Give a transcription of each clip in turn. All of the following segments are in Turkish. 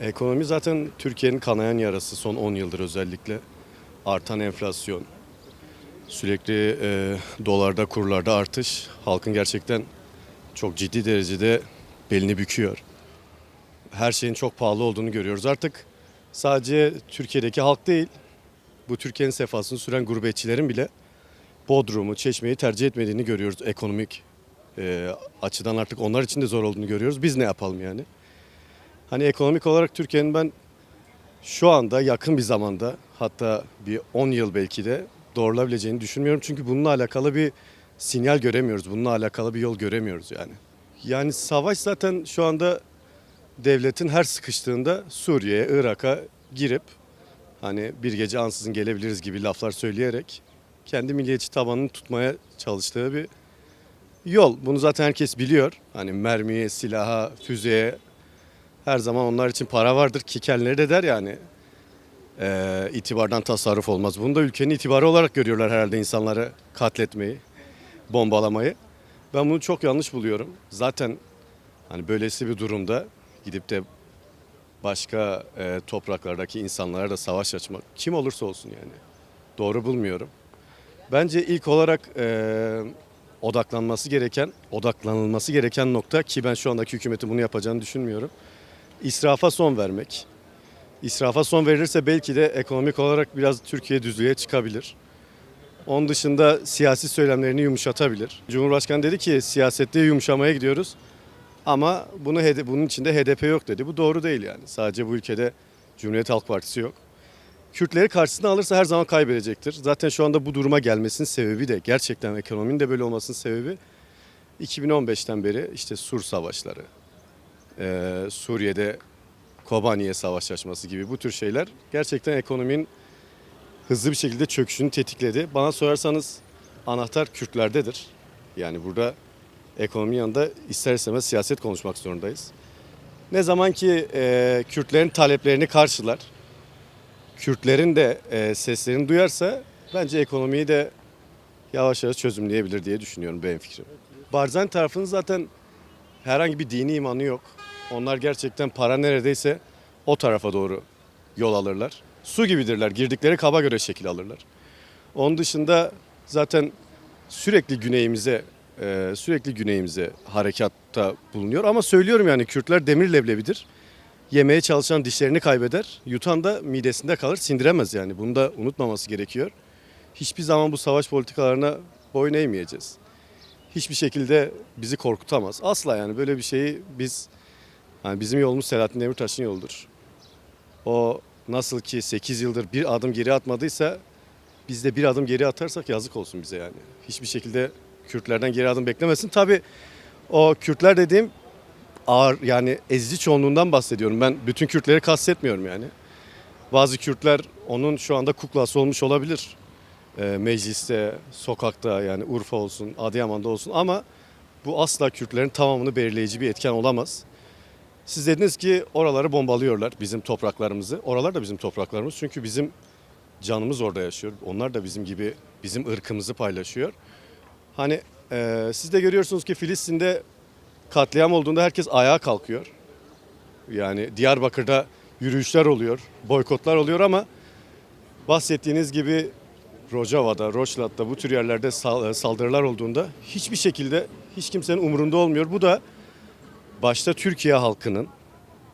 Ekonomi zaten Türkiye'nin kanayan yarası son 10 yıldır özellikle. Artan enflasyon, sürekli e, dolarda kurlarda artış halkın gerçekten çok ciddi derecede belini büküyor. Her şeyin çok pahalı olduğunu görüyoruz. Artık sadece Türkiye'deki halk değil, bu Türkiye'nin sefasını süren gurbetçilerin bile Bodrum'u, Çeşme'yi tercih etmediğini görüyoruz ekonomik e, açıdan artık onlar için de zor olduğunu görüyoruz. Biz ne yapalım yani? Hani ekonomik olarak Türkiye'nin ben şu anda yakın bir zamanda hatta bir 10 yıl belki de doğrulabileceğini düşünmüyorum. Çünkü bununla alakalı bir sinyal göremiyoruz. Bununla alakalı bir yol göremiyoruz yani. Yani savaş zaten şu anda devletin her sıkıştığında Suriye'ye, Irak'a girip hani bir gece ansızın gelebiliriz gibi laflar söyleyerek kendi milliyetçi tabanını tutmaya çalıştığı bir yol. Bunu zaten herkes biliyor. Hani mermiye, silaha, füzeye her zaman onlar için para vardır ki kendileri de der yani eee, itibardan tasarruf olmaz. Bunu da ülkenin itibarı olarak görüyorlar herhalde insanları katletmeyi, bombalamayı. Ben bunu çok yanlış buluyorum. Zaten hani böylesi bir durumda gidip de başka eee, topraklardaki insanlara da savaş açmak kim olursa olsun yani doğru bulmuyorum. Bence ilk olarak eee, odaklanması gereken, odaklanılması gereken nokta ki ben şu andaki hükümetin bunu yapacağını düşünmüyorum. İsrafa son vermek. İsrafa son verilirse belki de ekonomik olarak biraz Türkiye düzlüğe çıkabilir. Onun dışında siyasi söylemlerini yumuşatabilir. Cumhurbaşkanı dedi ki siyasette yumuşamaya gidiyoruz. Ama bunu bunun içinde HDP yok dedi. Bu doğru değil yani. Sadece bu ülkede Cumhuriyet Halk Partisi yok. Kürtleri karşısına alırsa her zaman kaybedecektir. Zaten şu anda bu duruma gelmesinin sebebi de gerçekten ekonominin de böyle olmasının sebebi 2015'ten beri işte Sur savaşları, eee, Suriye'de Kobani'ye savaş açması gibi bu tür şeyler gerçekten ekonominin hızlı bir şekilde çöküşünü tetikledi. Bana sorarsanız anahtar Kürtlerdedir. Yani burada ekonomi yanında ister istemez siyaset konuşmak zorundayız. Ne zaman ki eee, Kürtlerin taleplerini karşılar, Kürtlerin de eee, seslerini duyarsa bence ekonomiyi de yavaş yavaş çözümleyebilir diye düşünüyorum benim fikrim. Barzani tarafının zaten herhangi bir dini imanı yok. Onlar gerçekten para neredeyse o tarafa doğru yol alırlar. Su gibidirler. Girdikleri kaba göre şekil alırlar. Onun dışında zaten sürekli güneyimize e, sürekli güneyimize harekatta bulunuyor. Ama söylüyorum yani Kürtler demir leblebidir. Yemeye çalışan dişlerini kaybeder. Yutan da midesinde kalır. Sindiremez yani. Bunu da unutmaması gerekiyor. Hiçbir zaman bu savaş politikalarına boyun eğmeyeceğiz. Hiçbir şekilde bizi korkutamaz. Asla yani böyle bir şeyi biz yani bizim yolumuz Selahattin Demirtaş'ın yoludur. O nasıl ki 8 yıldır bir adım geri atmadıysa biz de bir adım geri atarsak yazık olsun bize yani. Hiçbir şekilde Kürtlerden geri adım beklemesin. Tabii o Kürtler dediğim ağır yani ezici çoğunluğundan bahsediyorum. Ben bütün Kürtleri kastetmiyorum yani. Bazı Kürtler onun şu anda kuklası olmuş olabilir. Ee, mecliste, sokakta yani Urfa olsun, Adıyaman'da olsun ama bu asla Kürtlerin tamamını belirleyici bir etken olamaz. Siz dediniz ki oraları bombalıyorlar bizim topraklarımızı. Oralar da bizim topraklarımız çünkü bizim canımız orada yaşıyor. Onlar da bizim gibi bizim ırkımızı paylaşıyor. Hani e, siz de görüyorsunuz ki Filistin'de katliam olduğunda herkes ayağa kalkıyor. Yani Diyarbakır'da yürüyüşler oluyor, boykotlar oluyor ama bahsettiğiniz gibi Rojava'da, Roçlat'ta bu tür yerlerde sal- saldırılar olduğunda hiçbir şekilde hiç kimsenin umurunda olmuyor. Bu da başta Türkiye halkının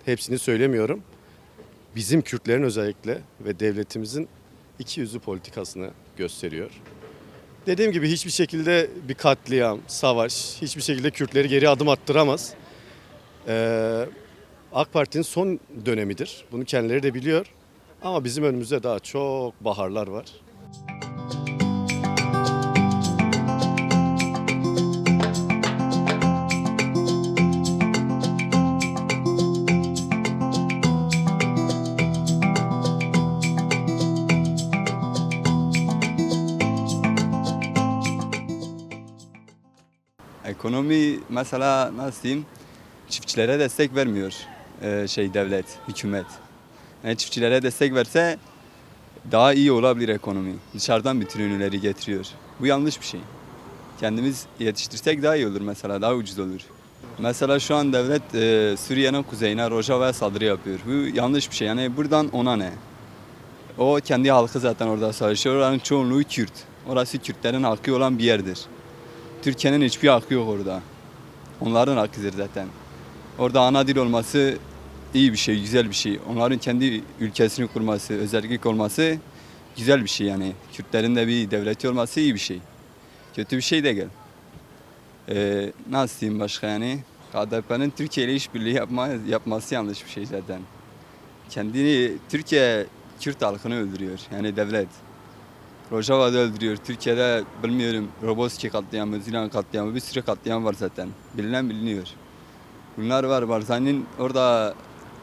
hepsini söylemiyorum. Bizim Kürtlerin özellikle ve devletimizin iki yüzlü politikasını gösteriyor. Dediğim gibi hiçbir şekilde bir katliam, savaş, hiçbir şekilde Kürtleri geri adım attıramaz. Ee, AK Parti'nin son dönemidir. Bunu kendileri de biliyor. Ama bizim önümüzde daha çok baharlar var. Ekonomi mesela nasıl diyeyim çiftçilere destek vermiyor e, şey devlet, hükümet. Yani çiftçilere destek verse daha iyi olabilir ekonomi. Dışarıdan bütün ürünleri getiriyor. Bu yanlış bir şey. Kendimiz yetiştirsek daha iyi olur mesela, daha ucuz olur. Mesela şu an devlet e, Suriye'nin kuzeyine Rojava'ya saldırı yapıyor. Bu yanlış bir şey. Yani buradan ona ne? O kendi halkı zaten orada savaşıyor. Oranın çoğunluğu Kürt. Orası Kürtlerin hakkı olan bir yerdir. Türkiye'nin hiçbir hakkı yok orada. Onların hakkıdır zaten. Orada ana dil olması iyi bir şey, güzel bir şey. Onların kendi ülkesini kurması, özellik olması güzel bir şey yani. Kürtlerin de bir devleti olması iyi bir şey. Kötü bir şey değil. Ee, nasıl diyeyim başka yani? KDP'nin Türkiye ile işbirliği yapma, yapması yanlış bir şey zaten. Kendini, Türkiye Kürt halkını öldürüyor. Yani devlet. Rojava'da öldürüyor. Türkiye'de bilmiyorum Roboski katliamı, Zilan katliamı bir sürü katliam var zaten. Bilinen biliniyor. Bunlar var. Barzani'nin orada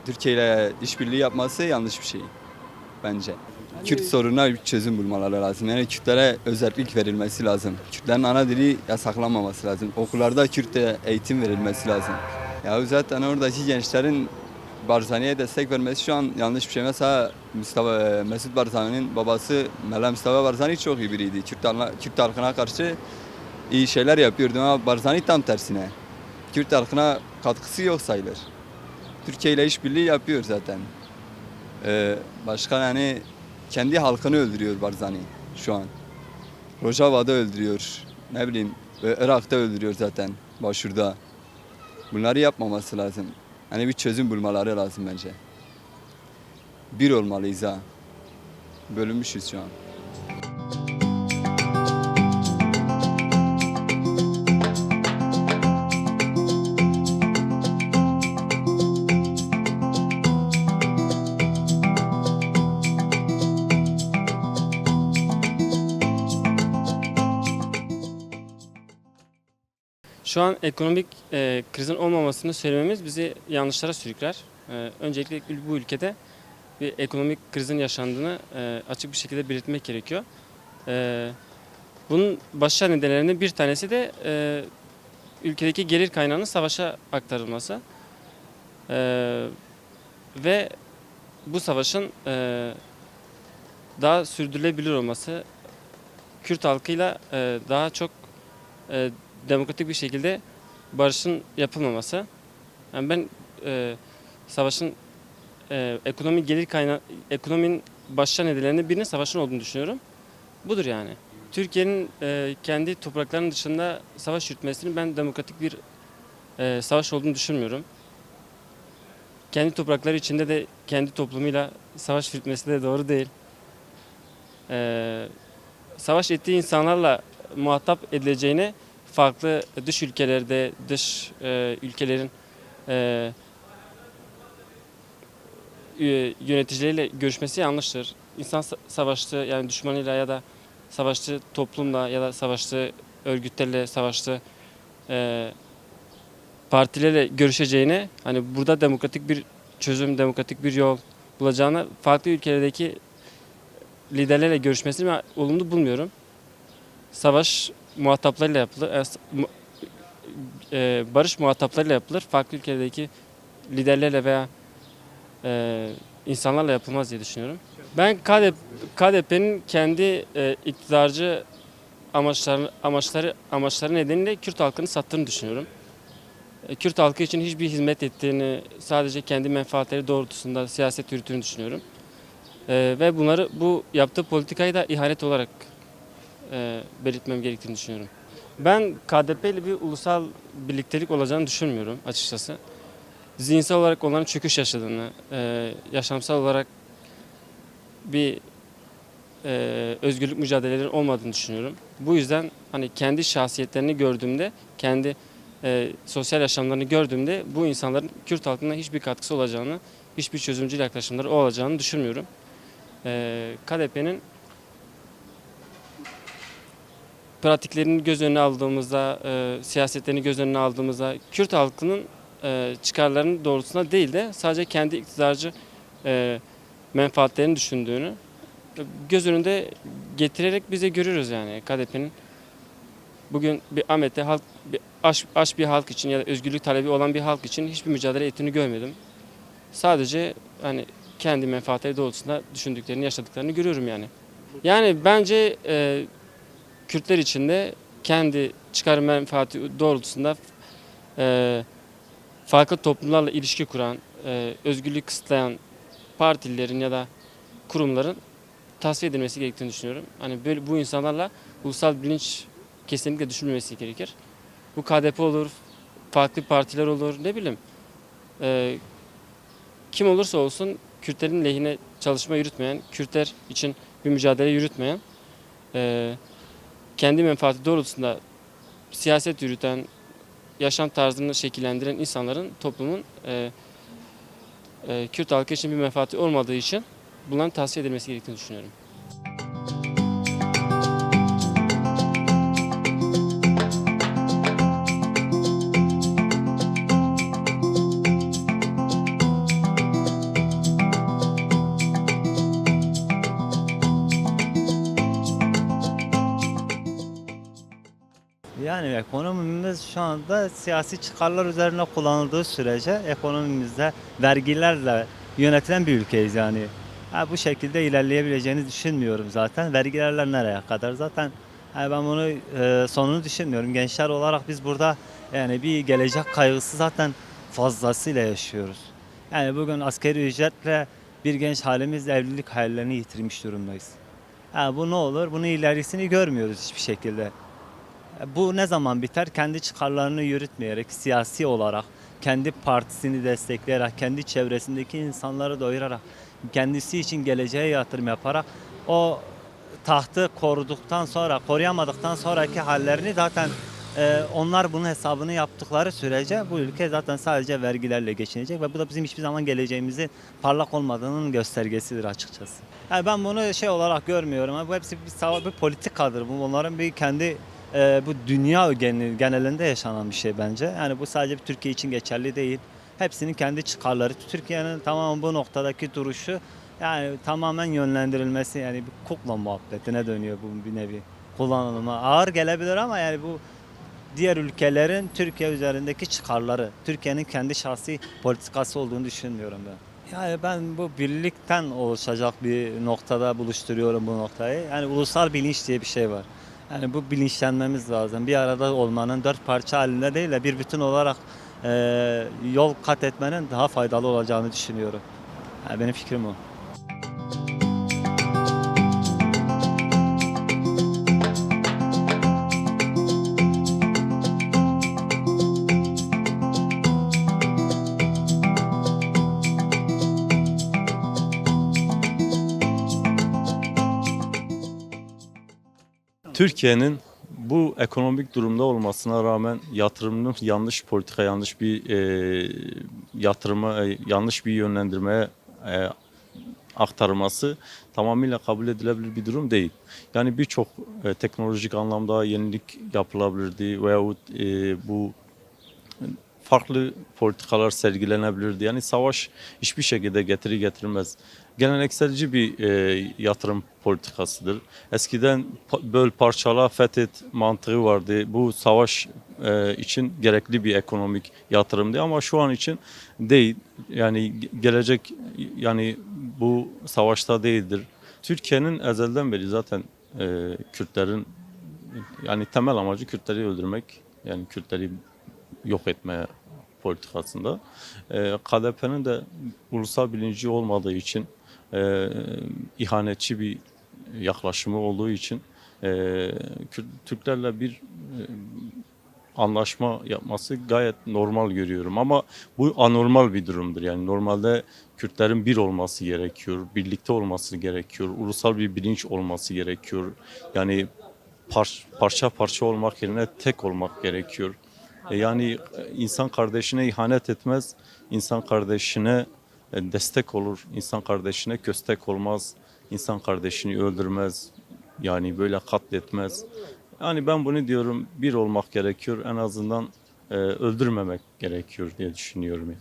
Türkiye ile işbirliği yapması yanlış bir şey. Bence. Kürt sorununa bir çözüm bulmaları lazım. Yani Kürtlere özellik verilmesi lazım. Kürtlerin ana dili yasaklanmaması lazım. Okullarda Kürt'e eğitim verilmesi lazım. Ya zaten oradaki gençlerin Barzani'ye destek vermesi şu an yanlış bir şey. Mesela Mustafa Mesut Barzani'nin babası Mela Mustafa Barzani çok iyi biriydi. Kürt, halkına, karşı iyi şeyler yapıyordu ama Barzani tam tersine. Kürt halkına katkısı yok sayılır. Türkiye ile işbirliği yapıyor zaten. Ee, başka yani kendi halkını öldürüyor Barzani şu an. Rojava'da öldürüyor. Ne bileyim e, Irak'ta öldürüyor zaten başvurda. Bunları yapmaması lazım. Hani bir çözüm bulmaları lazım bence. Bir olmalıyız ha. Bölünmüşüz şu an. Şu an ekonomik e, krizin olmamasını söylememiz bizi yanlışlara sürükler. E, öncelikle bu ülkede bir ekonomik krizin yaşandığını e, açık bir şekilde belirtmek gerekiyor. E, bunun başlıca nedenlerinden bir tanesi de e, ülkedeki gelir kaynağının savaşa aktarılması. E, ve bu savaşın e, daha sürdürülebilir olması, Kürt halkıyla e, daha çok e, demokratik bir şekilde barışın yapılmaması. Yani ben e, savaşın e, ekonomi gelir kaynağı, ekonominin başlıca nedenlerinden birinin savaşın olduğunu düşünüyorum. Budur yani. Türkiye'nin e, kendi topraklarının dışında savaş yürütmesinin ben demokratik bir e, savaş olduğunu düşünmüyorum. Kendi toprakları içinde de kendi toplumuyla savaş yürütmesi de doğru değil. E, savaş ettiği insanlarla muhatap edileceğine farklı dış ülkelerde, dış e, ülkelerin e, e, yöneticileriyle görüşmesi yanlıştır. İnsan sa- savaştığı yani düşmanıyla ya da savaştığı toplumla ya da savaştığı örgütlerle savaştığı e, partilerle görüşeceğine hani burada demokratik bir çözüm, demokratik bir yol bulacağına farklı ülkelerdeki liderlerle görüşmesini olumlu bulmuyorum. Savaş muhataplarıyla yapılır. E, barış muhataplarıyla yapılır. Farklı ülkelerdeki liderlerle veya e, insanlarla yapılmaz diye düşünüyorum. Ben KDP, KDP'nin kendi e, iktidarcı amaçları, amaçları, amaçları nedeniyle Kürt halkını sattığını düşünüyorum. E, Kürt halkı için hiçbir hizmet ettiğini, sadece kendi menfaatleri doğrultusunda siyaset yürüttüğünü düşünüyorum. E, ve bunları bu yaptığı politikayı da ihanet olarak e, belirtmem gerektiğini düşünüyorum. Ben KDP ile bir ulusal birliktelik olacağını düşünmüyorum açıkçası. Zihinsel olarak onların çöküş yaşadığını, e, yaşamsal olarak bir e, özgürlük mücadeleleri olmadığını düşünüyorum. Bu yüzden hani kendi şahsiyetlerini gördüğümde, kendi e, sosyal yaşamlarını gördüğümde bu insanların Kürt halkına hiçbir katkısı olacağını, hiçbir çözümcü yaklaşımları olacağını düşünmüyorum. E, KDP'nin pratiklerini göz önüne aldığımızda, e, siyasetlerini göz önüne aldığımızda Kürt halkının e, çıkarlarının doğrultusunda değil de sadece kendi iktidarcı e, menfaatlerini düşündüğünü göz önünde getirerek bize görüyoruz yani KDP'nin bugün bir Ahmet'te halk bir aç, aç bir halk için ya da özgürlük talebi olan bir halk için hiçbir mücadele ettiğini görmedim. Sadece hani kendi menfaatleri doğrultusunda düşündüklerini, yaşadıklarını görüyorum yani. Yani bence e, Kürtler için de kendi çıkar menfaati doğrultusunda e, farklı toplumlarla ilişki kuran, e, özgürlük kısıtlayan partilerin ya da kurumların tasfiye edilmesi gerektiğini düşünüyorum. Hani böyle bu insanlarla ulusal bilinç kesinlikle düşünülmesi gerekir. Bu KDP olur, farklı partiler olur, ne bileyim. E, kim olursa olsun Kürtlerin lehine çalışma yürütmeyen, Kürtler için bir mücadele yürütmeyen, e, kendi menfaati doğrultusunda siyaset yürüten, yaşam tarzını şekillendiren insanların toplumun e, e, Kürt halkı için bir menfaati olmadığı için bunların tavsiye edilmesi gerektiğini düşünüyorum. Yani ekonomimiz şu anda siyasi çıkarlar üzerine kullanıldığı sürece ekonomimizde vergilerle yönetilen bir ülkeyiz yani. Ha, bu şekilde ilerleyebileceğini düşünmüyorum zaten. Vergilerle nereye kadar? Zaten ha, ben bunu e, sonunu düşünmüyorum. Gençler olarak biz burada yani bir gelecek kaygısı zaten fazlasıyla yaşıyoruz. Yani bugün askeri ücretle bir genç halimiz evlilik hayallerini yitirmiş durumdayız. Ha, bu ne olur? Bunun ilerisini görmüyoruz hiçbir şekilde. Bu ne zaman biter? Kendi çıkarlarını yürütmeyerek, siyasi olarak, kendi partisini destekleyerek, kendi çevresindeki insanları doyurarak, kendisi için geleceğe yatırım yaparak o tahtı koruduktan sonra, koruyamadıktan sonraki hallerini zaten e, onlar bunun hesabını yaptıkları sürece bu ülke zaten sadece vergilerle geçinecek ve bu da bizim hiçbir zaman geleceğimizin parlak olmadığının göstergesidir açıkçası. Yani ben bunu şey olarak görmüyorum. Bu hepsi bir, bir politikadır. Bu onların bir kendi e, bu dünya genel- genelinde yaşanan bir şey bence. Yani bu sadece bir Türkiye için geçerli değil. Hepsinin kendi çıkarları. Türkiye'nin tamam bu noktadaki duruşu yani tamamen yönlendirilmesi yani bir kukla muhabbetine dönüyor bu bir nevi kullanılıma. Ağır gelebilir ama yani bu diğer ülkelerin Türkiye üzerindeki çıkarları, Türkiye'nin kendi şahsi politikası olduğunu düşünmüyorum ben. Yani ben bu birlikten oluşacak bir noktada buluşturuyorum bu noktayı. Yani ulusal bilinç diye bir şey var. Yani bu bilinçlenmemiz lazım. Bir arada olmanın dört parça halinde değil de bir bütün olarak e, yol kat etmenin daha faydalı olacağını düşünüyorum. Yani benim fikrim o. Türkiye'nin bu ekonomik durumda olmasına rağmen yatırımının yanlış politika, yanlış bir e, yatırıma, e, yanlış bir yönlendirmeye e, aktarılması tamamıyla kabul edilebilir bir durum değil. Yani birçok e, teknolojik anlamda yenilik yapılabilirdi veyahut e, bu farklı politikalar sergilenebilirdi. Yani savaş hiçbir şekilde getiri getirmez. Gelenekselci bir e, yatırım politikasıdır. Eskiden böl parçala fethet mantığı vardı. Bu savaş e, için gerekli bir ekonomik yatırımdı ama şu an için değil. Yani ge- gelecek yani bu savaşta değildir. Türkiye'nin ezelden beri zaten e, Kürtlerin yani temel amacı Kürtleri öldürmek. Yani Kürtleri yok etmeye politikasında. E, KDP'nin de ulusal bilinci olmadığı için e, ihanetçi bir yaklaşımı olduğu için e, Türklerle bir e, anlaşma yapması gayet normal görüyorum ama bu anormal bir durumdur. Yani normalde Kürtlerin bir olması gerekiyor, birlikte olması gerekiyor, ulusal bir bilinç olması gerekiyor. Yani par- parça parça olmak yerine tek olmak gerekiyor. E, Yani e, insan kardeşine ihanet etmez, insan kardeşine destek olur, insan kardeşine köstek olmaz, insan kardeşini öldürmez, yani böyle katletmez. Yani ben bunu diyorum bir olmak gerekiyor en azından e, öldürmemek gerekiyor diye düşünüyorum. Yani.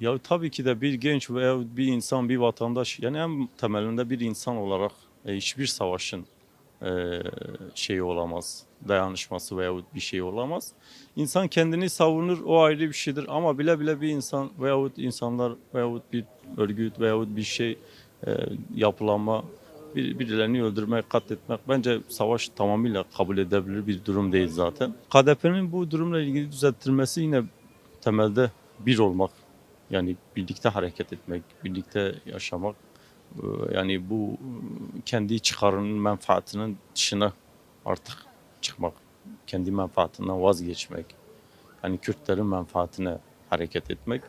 Ya tabii ki de bir genç veya bir insan, bir vatandaş yani en temelinde bir insan olarak e, hiçbir savaşın şeyi olamaz, dayanışması veyahut bir şey olamaz. İnsan kendini savunur o ayrı bir şeydir ama bile bile bir insan veyahut insanlar veyahut bir örgüt veyahut bir şey e, yapılanma bir, birilerini öldürmek, katletmek bence savaş tamamıyla kabul edebilir bir durum değil zaten. KDP'nin bu durumla ilgili düzelttirmesi yine temelde bir olmak, yani birlikte hareket etmek, birlikte yaşamak, yani bu e, kendi çıkarının menfaatinin dışına artık çıkmak, kendi menfaatinden vazgeçmek, yani Kürtlerin menfaatine hareket etmek.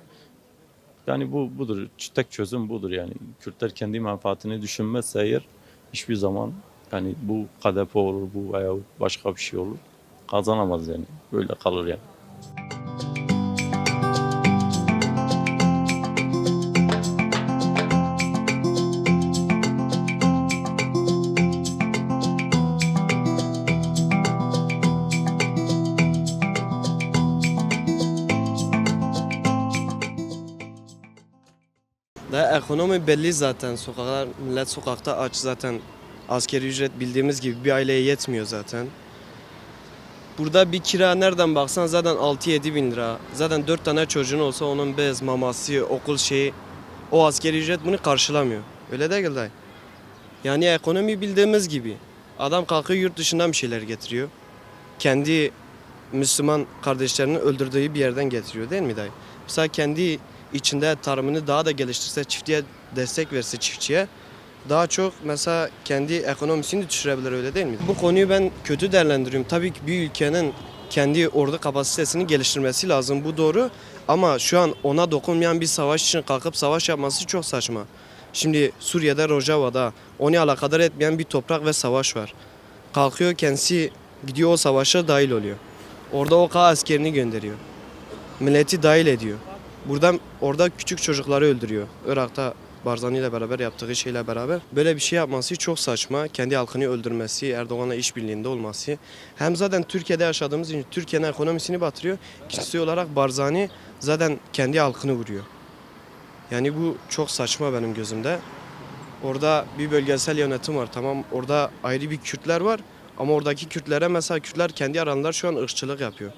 Yani bu budur. Tek çözüm budur yani. Kürtler kendi menfaatini düşünmezse eğer hiçbir zaman yani bu KDP olur bu veya başka bir şey olur kazanamaz yani. Böyle kalır yani. Ekonomi belli zaten. Sokaklar, millet sokakta aç zaten. Askeri ücret bildiğimiz gibi bir aileye yetmiyor zaten. Burada bir kira nereden baksan zaten 6-7 bin lira. Zaten 4 tane çocuğun olsa onun bez, maması, okul şeyi o askeri ücret bunu karşılamıyor. Öyle değil dayı. Yani ekonomi bildiğimiz gibi. Adam kalkıyor yurt dışından bir şeyler getiriyor. Kendi Müslüman kardeşlerini öldürdüğü bir yerden getiriyor değil mi dayı? Mesela kendi içinde tarımını daha da geliştirse, çiftliğe destek verse çiftçiye daha çok mesela kendi ekonomisini düşürebilir öyle değil mi? Bu konuyu ben kötü değerlendiriyorum. Tabii ki bir ülkenin kendi ordu kapasitesini geliştirmesi lazım bu doğru. Ama şu an ona dokunmayan bir savaş için kalkıp savaş yapması çok saçma. Şimdi Suriye'de Rojava'da onu alakadar etmeyen bir toprak ve savaş var. Kalkıyor kendisi gidiyor o savaşa dahil oluyor. Orada o kadar askerini gönderiyor. Milleti dahil ediyor. Buradan orada küçük çocukları öldürüyor. Irak'ta Barzani ile beraber yaptığı şeyle beraber böyle bir şey yapması çok saçma. Kendi halkını öldürmesi, Erdoğan'la işbirliğinde olması. Hem zaten Türkiye'de yaşadığımız için Türkiye'nin ekonomisini batırıyor. İkincisi olarak Barzani zaten kendi halkını vuruyor. Yani bu çok saçma benim gözümde. Orada bir bölgesel yönetim var tamam. Orada ayrı bir Kürtler var. Ama oradaki Kürtlere mesela Kürtler kendi aralarında şu an ırkçılık yapıyor.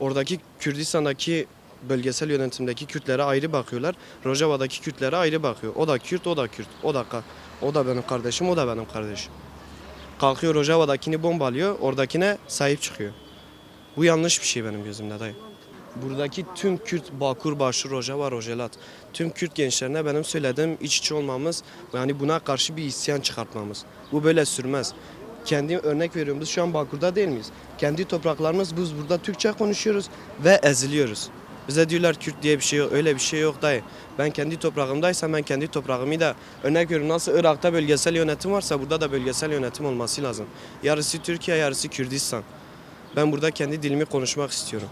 Oradaki Kürdistan'daki bölgesel yönetimdeki Kürtlere ayrı bakıyorlar. Rojava'daki Kürtlere ayrı bakıyor. O da Kürt, o da Kürt. O da o da benim kardeşim, o da benim kardeşim. Kalkıyor Rojava'dakini bombalıyor, oradakine sahip çıkıyor. Bu yanlış bir şey benim gözümde dayı. Buradaki tüm Kürt, Bakur, Başur, Rojava, Rojelat, tüm Kürt gençlerine benim söylediğim iç içe olmamız, yani buna karşı bir isyan çıkartmamız. Bu böyle sürmez. Kendi örnek veriyorum, biz şu an Bakur'da değil miyiz? Kendi topraklarımız, biz burada Türkçe konuşuyoruz ve eziliyoruz. Bize diyorlar Kürt diye bir şey yok, öyle bir şey yok dayı. Ben kendi toprağımdaysam ben kendi toprağımı da örnek veriyorum nasıl Irak'ta bölgesel yönetim varsa burada da bölgesel yönetim olması lazım. Yarısı Türkiye, yarısı Kürdistan. Ben burada kendi dilimi konuşmak istiyorum.